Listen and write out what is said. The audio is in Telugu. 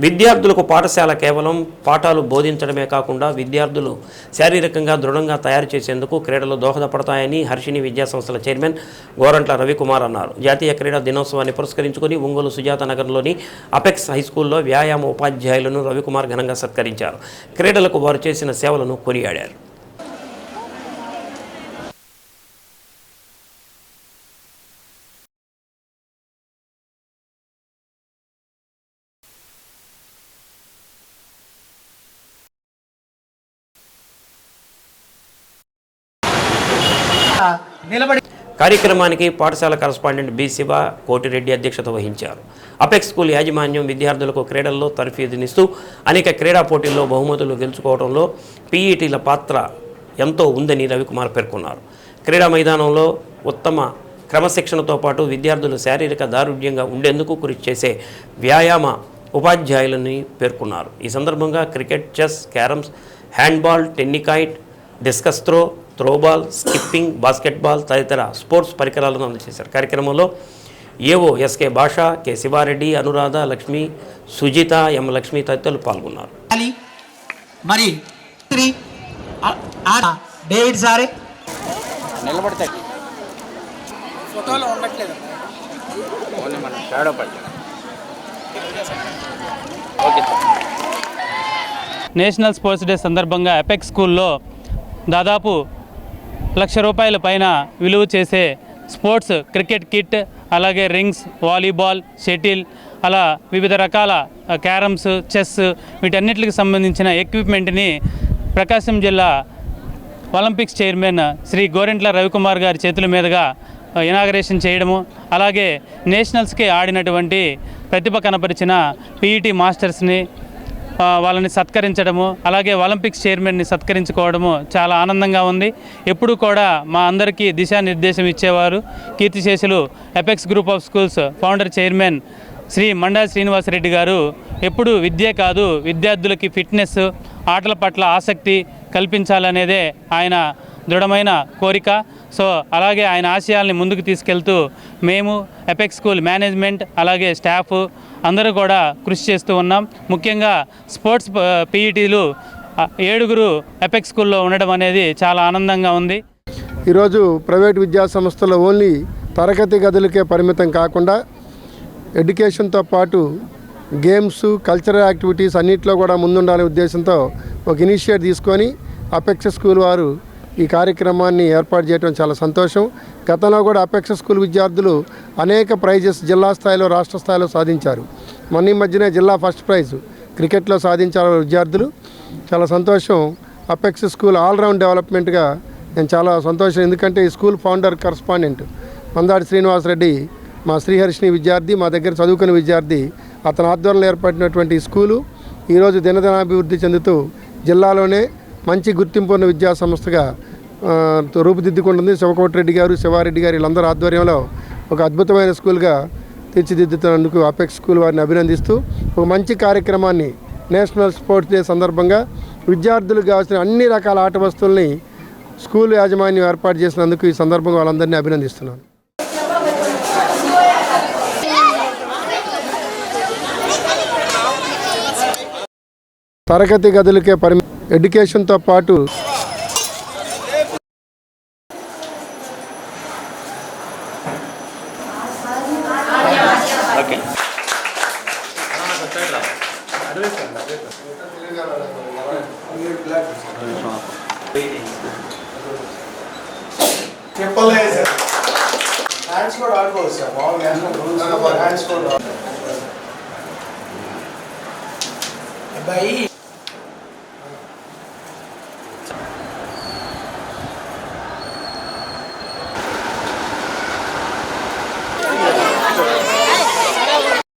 విద్యార్థులకు పాఠశాల కేవలం పాఠాలు బోధించడమే కాకుండా విద్యార్థులు శారీరకంగా దృఢంగా తయారు చేసేందుకు క్రీడలు దోహదపడతాయని హర్షిని విద్యాసంస్థల చైర్మన్ గోరంట్ల రవికుమార్ అన్నారు. జాతీయ క్రీడా దినోత్సవాన్ని పురస్కరించుకుని ఒంగోలు సుజాత నగర్లోని అపెక్స్ హైస్కూల్లో వ్యాయామ ఉపాధ్యాయులను రవికుమార్ ఘనంగా సత్కరించారు. క్రీడలకు వారు చేసిన సేవలను కొనియాడారు. నిలబడి కార్యక్రమానికి పాఠశాల కరస్పాండెంట్ బి శివ కోటిరెడ్డి అధ్యక్షత వహించారు. అపెక్స్ స్కూల్ యాజమాన్యం విద్యార్థులకు క్రీడల్లో తర్ఫీదునిస్తూ అనేక క్రీడా పోటీల్లో బహుమతులు గెలుచుకోవడంలో పీఈటీల పాత్ర ఎంతో ఉందని రవికుమార్ పేర్కొన్నారు. క్రీడా మైదానంలో ఉత్తమ క్రమశిక్షణతో పాటు విద్యార్థులు శారీరక దారుఢ్యంగా ఉండేందుకు కృషి చేసే వ్యాయామ ఉపాధ్యాయులని పేర్కొన్నారు. ఈ సందర్భంగా cricket chess carroms handball tennikoit discus throw throwball skipping basketball తదితర స్పోర్ట్స్ పరికరాలను అందజేశారు. కార్యక్రమంలో AO SK Basha K Sivareddy Anuradha Lakshmi Sujitha M Lakshmi తదితరులు పాల్గొన్నారు. మరి త్రీ ఆ- ఆ- డేవిడ్ సారే. నిలబడితే ఫోటోలో ఉండట్లేదు. ఓన్లీ మనం షాడో పడుతుంది okay sir national sports day సందర్భంగా ఎపెక్స్ స్కూల్లో దాదాపు లక్ష రూపాయల పైన విలువ చేసే స్పోర్ట్స్ క్రికెట్ కిట్ అలాగే రింగ్స్ వాలీబాల్ షటిల్ అలా వివిధ రకాల క్యారమ్స్ చెస్ వీటన్నిటికి సంబంధించిన ఎక్విప్మెంట్ని ప్రకాశం జిల్లా ఒలింపిక్స్ చైర్మన్ శ్రీ గోరెంట్ల రవికుమార్ గారి చేతుల మీదుగా ఇనాగరేషన్ చేయడము అలాగే నేషనల్స్కి ఆడినటువంటి ప్రతిభ కనపరిచిన పీఈటీ మాస్టర్స్ని వాళ్ళని సత్కరించడము అలాగే ఒలింపిక్స్ చైర్మన్ని సత్కరించుకోవడము చాలా ఆనందంగా ఉంది. ఎప్పుడు కూడా మా అందరికీ దిశానిర్దేశం ఇచ్చేవారు కీర్తిశేషులు Apex group of schools founder chairman Shri Manda Srinivasareddy గారు. ఎప్పుడు విద్యే కాదు విద్యార్థులకి ఫిట్నెస్ ఆటల పట్ల ఆసక్తి కల్పించాలనేదే ఆయన దృఢమైన కోరిక. సో అలాగే ఆయన ఆశయాల్ని ముందుకు తీసుకెళ్తూ మేము ఎపెక్స్ స్కూల్ మేనేజ్మెంట్ అలాగే స్టాఫ్ అందరూ కూడా కృషి చేస్తూ ఉన్నాం. ముఖ్యంగా స్పోర్ట్స్ పీఈటీలు ఏడుగురు ఎపెక్స్ స్కూల్లో ఉండడం అనేది చాలా ఆనందంగా ఉంది. ఈరోజు ప్రైవేట్ విద్యా సంస్థలు ఓన్లీ తరగతి గదులకే పరిమితం కాకుండా ఎడ్యుకేషన్తో పాటు గేమ్స్ కల్చరల్ యాక్టివిటీస్ అన్నింటిలో కూడా ముందుండాలనే ఉద్దేశంతో ఒక ఇనిషియేట్ తీసుకొని అపెక్స్ స్కూల్ వారు ఈ కార్యక్రమాన్ని ఏర్పాటు చేయడం చాలా సంతోషం. గతంలో కూడా అపేక్ష స్కూల్ విద్యార్థులు అనేక ప్రైజెస్ జిల్లా స్థాయిలో రాష్ట్ర స్థాయిలో సాధించారు. మొన్న ఈ మధ్యనే జిల్లా ఫస్ట్ ప్రైజ్ క్రికెట్లో సాధించారు విద్యార్థులు. చాలా సంతోషం. అపెక్స్ స్కూల్ ఆల్రౌండ్ డెవలప్మెంట్గా నేను చాలా సంతోషం. ఎందుకంటే ఈ school founder correspondent Mandadi Srinivasareddy మా శ్రీహర్షిని విద్యార్థి మా దగ్గర చదువుకునే విద్యార్థి అతని ఆధ్వర్యంలో ఏర్పడినటువంటి ఈ స్కూలు ఈరోజు దినదినాభివృద్ధి చెందుతూ జిల్లాలోనే మంచి గుర్తింపు ఉన్న విద్యా సంస్థగా రూపుదిద్దుకుంటుంది. శివకోటిరెడ్డి గారు శివారెడ్డి గారు వీళ్ళందరూ ఆధ్వర్యంలో ఒక అద్భుతమైన స్కూల్గా తీర్చిదిద్దుతున్నందుకు అపెక్స్ స్కూల్ వారిని అభినందిస్తూ ఒక మంచి కార్యక్రమాన్ని నేషనల్ స్పోర్ట్స్ డే సందర్భంగా విద్యార్థులకు కావాల్సిన అన్ని రకాల ఆట వస్తువుల్ని స్కూల్ యాజమాన్యం ఏర్పాటు చేసినందుకు ఈ సందర్భంగా వాళ్ళందరినీ అభినందిస్తున్నాను. తరగతి గదులకే పరిమి ఎడ్యుకేషన్తో పాటు ఓకే. చెప్పలేదు సార్. హ్యాండ్స్ కూడా ఆడుకోవచ్చు సార్. రూల్స్ హ్యాండ్స్ కూడా అబ్బాయి